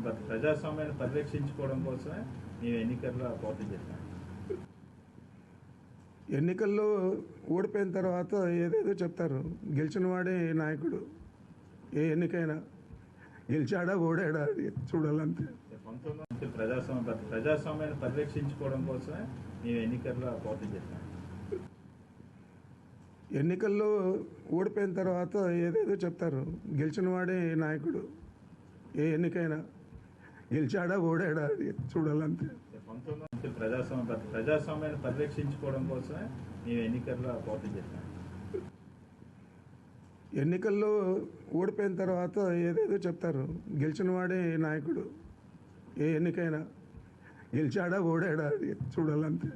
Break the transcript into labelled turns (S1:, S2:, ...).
S1: ప్రజాస్వామ్యాన్ని పరిరక్షించుకోవడం కోసమే మేము ఎన్నికల్లో పోటీ చేస్తాం
S2: ఎన్నికల్లో ఓడిపోయిన తర్వాత ఏదేదో చెప్తారు. గెలిచిన వాడే నాయకుడు. ఏ ఎన్నికైనా గెలిచాడా ఓడాడా చూడాలంతే.
S1: పంతొమ్మిది ప్రజాస్వామ్య ప్రజాస్వామ్యాన్ని పరిరక్షించుకోవడం కోసమే మేము ఎన్నికల్లో పోటీ చేస్తాం
S2: ఎన్నికల్లో ఓడిపోయిన తర్వాత ఏదేదో చెప్తారు. గెలిచిన వాడే నాయకుడు. ఏ ఎన్నికైనా గెలిచాడా ఓడాడా అది చూడాలంతే.
S1: ప్రజాస్వామ్య ప్రజాస్వామ్యాన్ని పరిరక్షించుకోవడం కోసమే మేము ఎన్నికల్లో పోటీ
S2: ఎన్నికల్లో ఓడిపోయిన తర్వాత ఏదేదో చెప్తారు. గెలిచిన వాడే నాయకుడు ఏ ఎన్నికైనా. గెలిచాడా ఓడాడా చూడాలంతే.